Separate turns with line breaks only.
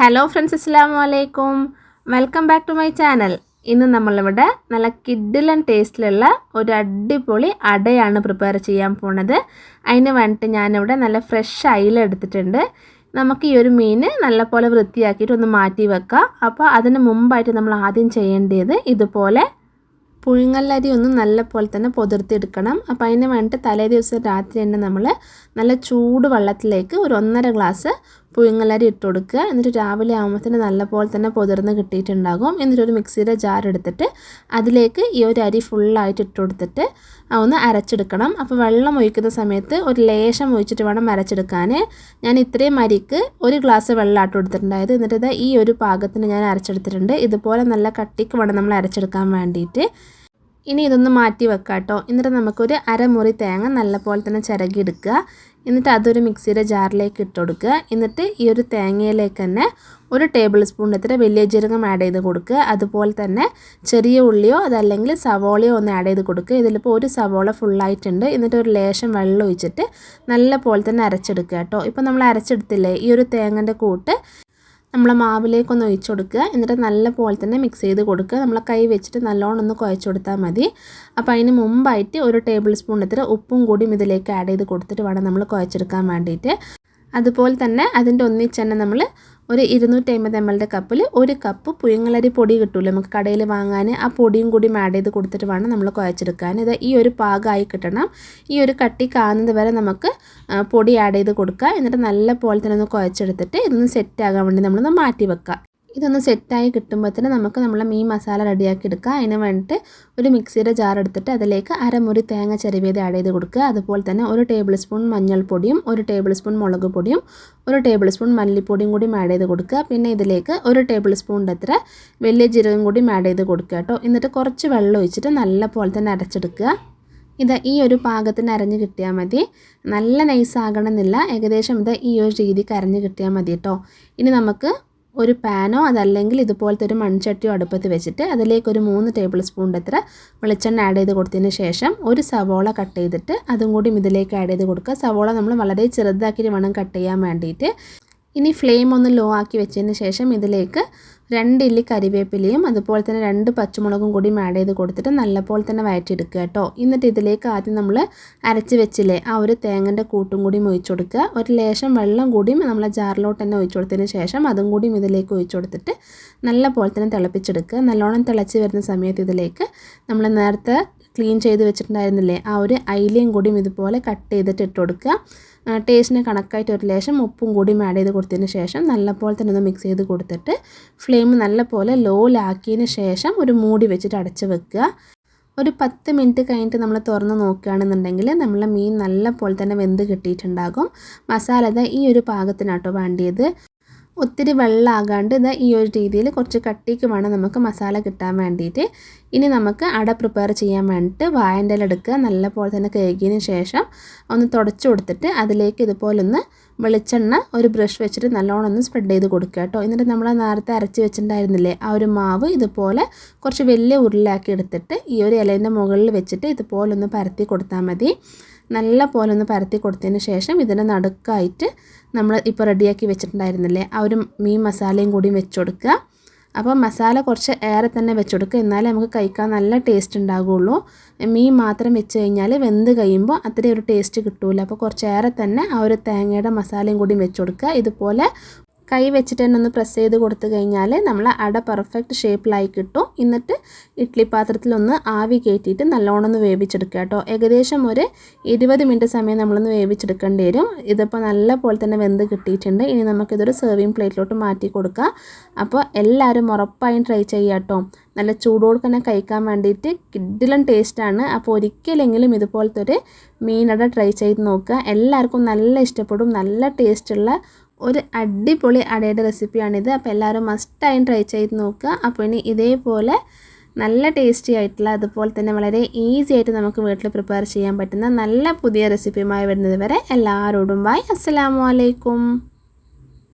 Hello friends അസ്സാം വലൈക്കും welcome back to my channel ഇന്ന് നമ്മളിവിടെ നല്ല കിഡിലൻ ടേസ്റ്റിലുള്ള ഒരു അടിപൊളി അടയാണ് പ്രിപ്പയർ ചെയ്യാൻ പോണത്. അതിന് വേണ്ടിയിട്ട് ഞാനിവിടെ നല്ല ഫ്രഷ് അയില എടുത്തിട്ടുണ്ട്. നമുക്ക് ഈ ഒരു മീൻ നല്ലപോലെ വൃത്തിയാക്കിയിട്ട് ഒന്ന് മാറ്റി വെക്കാം. അപ്പോൾ അതിന് മുമ്പായിട്ട് നമ്മൾ ആദ്യം ചെയ്യേണ്ടത് ഇതുപോലെ പുഴുങ്ങല്ലരി ഒന്ന് നല്ലപോലെ തന്നെ പൊതിർത്തിയെടുക്കണം. അപ്പോൾ അതിന് വേണ്ടിയിട്ട് തലേ ദിവസം രാത്രി തന്നെ നമ്മൾ നല്ല ചൂട് വെള്ളത്തിലേക്ക് ഒരു ഒന്നര ഗ്ലാസ് പുഴുങ്ങലരി ഇട്ട് കൊടുക്കുക. എന്നിട്ട് രാവിലെ ആകുമ്പോഴത്തേന് നല്ലപോലെ തന്നെ പൊതിർന്ന് കിട്ടിയിട്ടുണ്ടാകും. എന്നിട്ട് ഒരു മിക്സിയുടെ ജാർ എടുത്തിട്ട് അതിലേക്ക് ഈ ഒരു അരി ഫുള്ളായിട്ട് ഇട്ട് കൊടുത്തിട്ട് ഒന്ന് അരച്ചെടുക്കണം. അപ്പോൾ വെള്ളം ഒഴിക്കുന്ന സമയത്ത് ഒരു ലേശം ഒഴിച്ചിട്ട് വേണം അരച്ചെടുക്കാൻ ഞാൻ ഇത്രയും അരിക്ക് ഒരു ഗ്ലാസ് വെള്ളം ആട്ട് കൊടുത്തിട്ടുണ്ടായത് എന്നിട്ട് ഈ ഒരു പാകത്തിന് ഞാൻ അരച്ചെടുത്തിട്ടുണ്ട്. ഇതുപോലെ നല്ല കട്ടിക്ക് വേണം നമ്മൾ അരച്ചെടുക്കാൻ വേണ്ടിയിട്ട്. ഇനി ഇതൊന്ന് മാറ്റി വെക്കാം കേട്ടോ എന്നിട്ട് നമുക്കൊരു അരമുറി തേങ്ങ നല്ലപോലെ തന്നെ ചിരകിയെടുക്കുക. എന്നിട്ട് അതൊരു മിക്സിയുടെ ജാറിലേക്ക് ഇട്ട് കൊടുക്കുക. എന്നിട്ട് ഈ ഒരു തേങ്ങയിലേക്ക് തന്നെ ഒരു ടേബിൾ സ്പൂൺ എത്ര വലിയ ജീരകം ആഡ് ചെയ്ത് കൊടുക്കുക. അതുപോലെ തന്നെ ചെറിയ ഉള്ളിയോ അതല്ലെങ്കിൽ സവോളയോ ഒന്ന് ആഡ് ചെയ്ത് കൊടുക്കുക. ഇതിലിപ്പോൾ ഒരു സവോള ഫുള്ളായിട്ടുണ്ട്. എന്നിട്ട് ഒരു ലേശം വെള്ളം ഒഴിച്ചിട്ട് നല്ല പോലെ തന്നെ അരച്ചെടുക്കുക കേട്ടോ. ഇപ്പോൾ നമ്മൾ അരച്ചെടുത്തില്ലേ? ഈ ഒരു തേങ്ങന്റെ കൂട്ട് നമ്മൾ മാവിലേക്കൊന്ന് ഒഴിച്ചു കൊടുക്കുക. എന്നിട്ട് നല്ല പോലെ തന്നെ മിക്സ് ചെയ്ത് കൊടുക്കുക. നമ്മൾ കൈ വെച്ചിട്ട് നല്ലോണം ഒന്ന് കുഴച്ച് കൊടുത്താൽ മതി. അപ്പോൾ അതിന് മുമ്പായിട്ട് ഒരു ടേബിൾ സ്പൂൺ എത്ര ഉപ്പും കൂടിയും ഇതിലേക്ക് ആഡ് ചെയ്ത് കൊടുത്തിട്ട് വേണം നമ്മൾ കുഴച്ചെടുക്കാൻ വേണ്ടിയിട്ട്. അതുപോലെ തന്നെ അതിന്റെ ഒന്നിച്ച് തന്നെ നമ്മൾ ഒരു ഇരുന്നൂറ്റി അമ്പത് എം എല്ലിന്റെ കപ്പിൽ ഒരു കപ്പ് പുഴുങ്ങലരി പൊടി കിട്ടുമല്ലോ നമുക്ക് കടയിൽ വാങ്ങാൻ ആ പൊടിയും കൂടി ആഡ് ചെയ്ത് കൊടുത്തിട്ട് വേണം നമ്മൾ കുഴച്ചെടുക്കാൻ. ഇത് ഈ ഒരു പാകമായി കിട്ടണം. ഈ ഒരു കട്ടി കാണുന്നത് വരെ നമുക്ക് പൊടി ആഡ് ചെയ്ത് കൊടുക്കുക. എന്നിട്ട് നല്ല പോലെ തന്നെ ഒന്ന് കുഴച്ചെടുത്തിട്ട് ഇതൊന്ന് സെറ്റ് ആകാൻ വേണ്ടി നമ്മളൊന്ന് മാറ്റി വെക്കുക. ഇതൊന്ന് സെറ്റായി കിട്ടുമ്പോഴത്തേന് നമുക്ക് നമ്മളെ മീൻ മസാല റെഡിയാക്കി എടുക്കുക. അതിന് വേണ്ടിയിട്ട് ഒരു മിക്സിയുടെ ജാർ എടുത്തിട്ട് അതിലേക്ക് അരമുറി തേങ്ങ ചെറുവിയത് ആഡ് ചെയ്ത് കൊടുക്കുക. അതുപോലെ തന്നെ ഒരു ടേബിൾ സ്പൂൺ മഞ്ഞൾപ്പൊടിയും ഒരു ടേബിൾ സ്പൂൺ മുളക് പൊടിയും ഒരു ടേബിൾ സ്പൂൺ മല്ലിപ്പൊടിയും കൂടി ആഡ് ചെയ്ത് കൊടുക്കുക. പിന്നെ ഇതിലേക്ക് ഒരു ടേബിൾ സ്പൂണിന്റെ അത്ര വലിയ ജീരകം കൂടി ആഡ് ചെയ്ത് കൊടുക്കുക കേട്ടോ. എന്നിട്ട് കുറച്ച് വെള്ളം ഒഴിച്ചിട്ട് നല്ല പോലെ തന്നെ അരച്ചെടുക്കുക. ഇത് ഈ ഒരു പാകത്തിന് അരഞ്ഞ് കിട്ടിയാൽ മതി. നല്ല നൈസ് ആകണമെന്നില്ല. ഏകദേശം ഇത് ഈ ഒരു രീതിക്ക് അരഞ്ഞ് കിട്ടിയാൽ മതി കേട്ടോ. ഇനി നമുക്ക് ഒരു പാനോ അതല്ലെങ്കിൽ ഇതുപോലത്തെ ഒരു മൺചട്ടിയോ അടുപ്പത്ത് വെച്ചിട്ട് അതിലേക്ക് ഒരു മൂന്ന് ടേബിൾ സ്പൂണിന്റെ അത്ര വെളിച്ചെണ്ണ ആഡ് ചെയ്ത് കൊടുത്തതിന് ശേഷം ഒരു സവോള കട്ട് ചെയ്തിട്ട് അതും കൂടി ഇതിലേക്ക് ആഡ് ചെയ്ത് കൊടുക്കുക. സവോള നമ്മൾ വളരെ ചെറുതാക്കിയിട്ട് വേണം കട്ട് ചെയ്യാൻ വേണ്ടിയിട്ട്. ഇനി ഫ്ലെയിം ഒന്ന് ലോ ആക്കി വെച്ചതിന് ശേഷം ഇതിലേക്ക് രണ്ട് ഇല്ലി കരിവേപ്പിലയും അതുപോലെ തന്നെ രണ്ട് പച്ചമുളകും കൂടി ആഡ് ചെയ്ത് കൊടുത്തിട്ട് നല്ലപോലെ തന്നെ വഴറ്റിയെടുക്കുക കേട്ടോ. എന്നിട്ട് ഇതിലേക്ക് ആദ്യം നമ്മൾ അരച്ച് വെച്ചില്ലേ ആ ഒരു തേങ്ങന്റെ കൂട്ടും കൂടി ഒഴിച്ചു കൊടുക്കുക. ഒരു ലേശം വെള്ളം കൂടിയും നമ്മൾ ജാറിലോട്ട് തന്നെ ഒഴിച്ചു കൊടുത്തതിന് ശേഷം അതും കൂടിയും ഇതിലേക്ക് ഒഴിച്ചു കൊടുത്തിട്ട് നല്ല പോലെ തന്നെ തിളപ്പിച്ചെടുക്കുക. നല്ലോണം തിളച്ച് വരുന്ന സമയത്ത് ഇതിലേക്ക് നമ്മൾ നേരത്തെ ക്ലീൻ ചെയ്ത് വെച്ചിട്ടുണ്ടായിരുന്നില്ലേ ആ ഒരു അയിലയും കൂടിയും ഇതുപോലെ കട്ട് ചെയ്തിട്ട് ഇട്ട് കൊടുക്കുക. ടേസ്റ്റിന് കണക്കായിട്ട് ഒരു ലേശം ഉപ്പും കൂടിയും ആഡ് ചെയ്ത് കൊടുത്തതിന് ശേഷം നല്ലപോലെ തന്നെ ഒന്ന് മിക്സ് ചെയ്ത് കൊടുത്തിട്ട് ഫ്ലെയിം നല്ലപോലെ ലോയിലാക്കിയതിന് ശേഷം ഒരു മൂടി വെച്ചിട്ട് അടച്ച് വെക്കുക. ഒരു പത്ത് മിനിറ്റ് കഴിഞ്ഞിട്ട് നമ്മൾ തുറന്ന് നോക്കുകയാണെന്നുണ്ടെങ്കിൽ നമ്മളെ മീൻ നല്ല പോലെ തന്നെ വെന്ത് കിട്ടിയിട്ടുണ്ടാകും. മസാല ഈ ഒരു പാകത്തിനാട്ടോ വേണ്ടിയത്. ഒത്തിരി വെള്ളമാകാണ്ട് ഇത് ഈ ഒരു രീതിയിൽ കുറച്ച് കട്ടിക്ക് വേണം നമുക്ക് മസാല കിട്ടാൻ വേണ്ടിയിട്ട്. ഇനി നമുക്ക് അട പ്രിപ്പയർ ചെയ്യാൻ വേണ്ടിയിട്ട് വായന്റെ എടുക്കുക. നല്ല പോലെ തന്നെ കഴുകിയതിന് ശേഷം ഒന്ന് തുടച്ചു കൊടുത്തിട്ട് അതിലേക്ക് ഇതുപോലെ ഒന്ന് വെളിച്ചെണ്ണ ഒരു ബ്രഷ് വെച്ചിട്ട് നല്ലോണം ഒന്ന് സ്പ്രെഡ് ചെയ്ത് കൊടുക്കുക കേട്ടോ. എന്നിട്ട് നമ്മൾ നേരത്തെ അരച്ച് വെച്ചിട്ടുണ്ടായിരുന്നില്ലേ ആ ഒരു മാവ് ഇതുപോലെ കുറച്ച് വലിയ ഉരുളാക്കി എടുത്തിട്ട് ഈ ഒരു ഇലേന്റെ മുകളിൽ വെച്ചിട്ട് ഇതുപോലൊന്ന് പരത്തി കൊടുത്താൽ മതി. നല്ല പോലെ ഒന്ന് പരത്തി കൊടുത്തതിന് ശേഷം ഇതിന്റെ നടുക്കായിട്ട് നമ്മൾ ഇപ്പോൾ റെഡിയാക്കി വെച്ചിട്ടുണ്ടായിരുന്നില്ലേ ആ ഒരു മീൻ മസാലയും കൂടി വെച്ച് കൊടുക്കുക അപ്പോൾ മസാല കുറച്ച് ഏറെ തന്നെ വെച്ച് കൊടുക്കുക എന്നാലേ നമുക്ക് കഴിക്കാൻ നല്ല ടേസ്റ്റ് ഉണ്ടാകുള്ളൂ മീൻ മാത്രം വെച്ച് കഴിഞ്ഞാൽ വെന്ത് കഴിയുമ്പോൾ അത്രയും ഒരു ടേസ്റ്റ് കിട്ടില്ല അപ്പോൾ കുറച്ച് ഏറെ തന്നെ ആ ഒരു തേങ്ങയുടെ മസാലയും കൂടി വെച്ച് കൊടുക്കുക ഇതുപോലെ കൈ വെച്ചിട്ട് തന്നെ ഒന്ന് പ്രസ് ചെയ്ത് കൊടുത്തു കഴിഞ്ഞാൽ നമ്മൾ അട പെർഫെക്റ്റ് ഷേപ്പിലായി കിട്ടും. എന്നിട്ട് ഇഡ്ഡലി പാത്രത്തിലൊന്ന് ആവി കയറ്റിയിട്ട് നല്ലോണം ഒന്ന് വേവിച്ചെടുക്കുക കേട്ടോ. ഏകദേശം ഒരു ഇരുപത് മിനിറ്റ് സമയം നമ്മളൊന്ന് വേവിച്ചെടുക്കേണ്ടി വരും. ഇതിപ്പോൾ നല്ല പോലെ തന്നെ വെന്ത് കിട്ടിയിട്ടുണ്ട്. ഇനി നമുക്കിതൊരു സെർവിങ് പ്ലേറ്റിലോട്ട് മാറ്റി കൊടുക്കാം. അപ്പോൾ എല്ലാവരും ഉറപ്പായും ട്രൈ ചെയ്യുക കേട്ടോ. നല്ല ചൂടോട് തന്നെ കഴിക്കാൻ വേണ്ടിയിട്ട് കിഡിലും ടേസ്റ്റാണ് അപ്പോൾ ഒരിക്കലെങ്കിലും ഇതുപോലത്തെ ഒരു മീനട ട്രൈ ചെയ്ത് നോക്കുക. എല്ലാവർക്കും നല്ല ഇഷ്ടപ്പെടും. നല്ല ടേസ്റ്റുള്ള ഒരു അടിപൊളി അടയുടെ റെസിപ്പിയാണിത് അപ്പോൾ എല്ലാവരും മസ്റ്റായും ട്രൈ ചെയ്ത് നോക്കുക. അപ്പോൾ ഇനി ഇതേപോലെ നല്ല ടേസ്റ്റി ആയിട്ടുള്ള അതുപോലെ തന്നെ വളരെ ഈസി ആയിട്ട് നമുക്ക് വീട്ടിൽ പ്രിപ്പയർ ചെയ്യാൻ പറ്റുന്ന നല്ല പുതിയ റെസിപ്പിയുമായി വരുന്നത് വരെ എല്ലാവരോടും ബൈ അസ്സലാമു അലൈക്കും.